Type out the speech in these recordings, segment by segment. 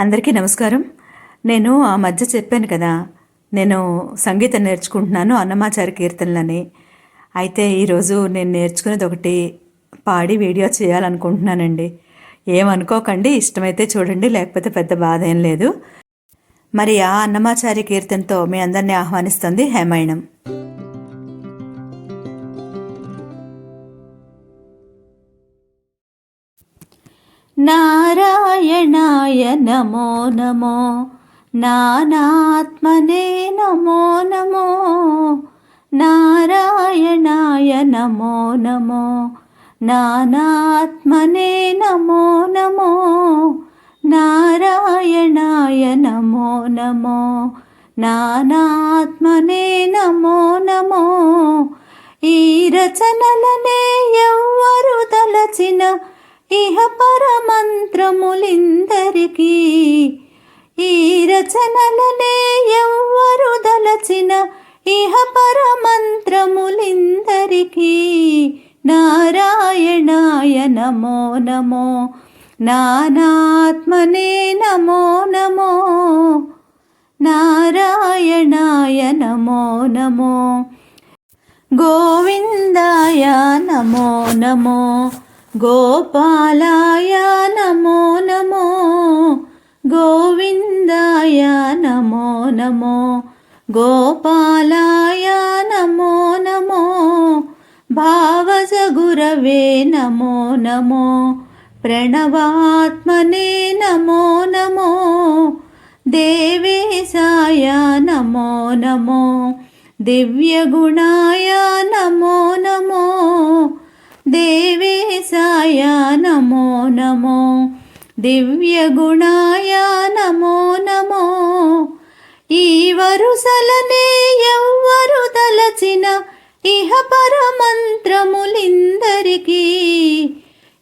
అందరికీ నమస్కారం. నేను ఆ మధ్య చెప్పాను కదా నేను సంగీతం నేర్చుకుంటున్నాను అన్నమాచారి కీర్తనలని. అయితే ఈరోజు నేను నేర్చుకునేది ఒకటి పాడి వీడియో చేయాలనుకుంటున్నానండి. ఏమనుకోకండి ఇష్టమైతే చూడండి లేకపోతే పెద్ద బాధ ఏం లేదు. మరి ఆ అన్నమాచారి కీర్తనతో మీ అందరినీ ఆహ్వానిస్తుంది హేమాయణం. నారాయణాయ నమో నమో. నానాత్మనే నమో నమో. నారాయణాయ నమో నమో. నానాత్మనే నమో నమో. నారాయణాయ నమో నమో. నానాత్మనే నమో నమో. ఈ రచనలనే ఎవ్వరు తలచిన ఇహ పరమంత్రములిందరికీ ఈ రచనలనే ఎవ్వరు దలచిన ఇహ పరమంత్రములిందరికీ. నారాయణాయ నమో నమో నానాత్మనే నమో నమో నారాయణాయ నమో నమో గోవిందాయ నమో నమో గోపాలాయ నమో నమో గోవిందాయ నమో నమో గోపాలాయ నమో నమో భావజ గురవే నమో నమో ప్రణవాత్మనే నమో నమో దేవేశాయ నమో నమో దివ్యగుణాయ నమో నమో దేవేశాయ నమో నమో. దివ్యగుణాయ నమో నమో. ఈ వరుసలనే ఎవ్వరు తలచిన ఇహ పరమంత్రములిందరికీ.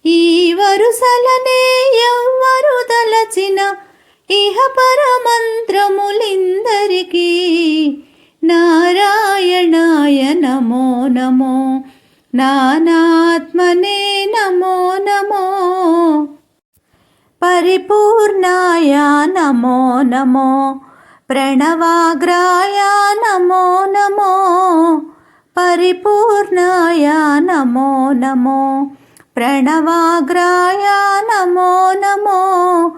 ఈ వరుసలనే ఎవ్వరు తలచిన ఇహ పరమంత్రములిందరికీ. నారాయణాయ నమో నమో. నానాత్మనే నమో నమో. పరిపూర్ణాయ నమో నమో. ప్రణవాగ్రాయ నమో నమో. పరిపూర్ణాయ నమో నమో. ప్రణవాగ్రాయ నమో నమో.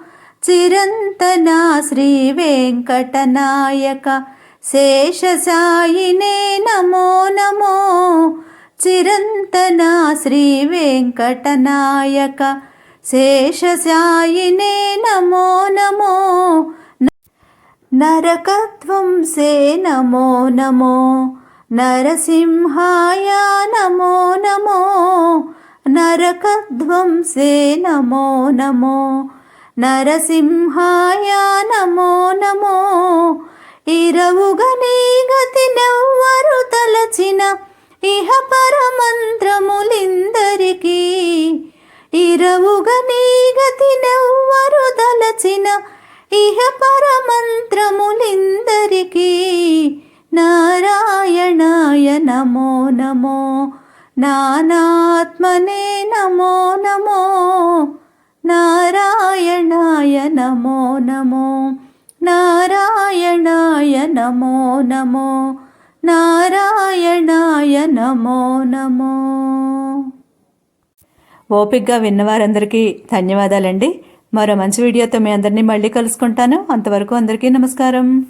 చిరంతనా శ్రీ వెంకటనాయక శేషసాయినే నమో నమో చిరంతన శ్రీ వెంకటనాయక శేషసాయినే నమో నమో. నరకత్వం సే నమో నమో. నరసింహాయ నమో నమో. నరకధ్వం సే నమో నమో. నరసింహాయ నమో నమో. ఇరవుగని గతి నవ్వరు తలచిన ఇహ పరమంత్రములిందరికీ. ఇరవుగని గతి నవ్వరు ఇహ పరమంత్రములిందరికీ. నారాయణాయ నమో నమో నానాత్మనే నమో నమో నారాయణాయ నమో నమో నారాయణాయ నమో నమో. నారాయణాయ నమో నమో. ఓపిక్గా విన్నవారందరికీ ధన్యవాదాలండి. మరో మంచి వీడియోతో మీ అందరినీ మళ్ళీ కలుసుకుంటాను. అంతవరకు అందరికీ నమస్కారం.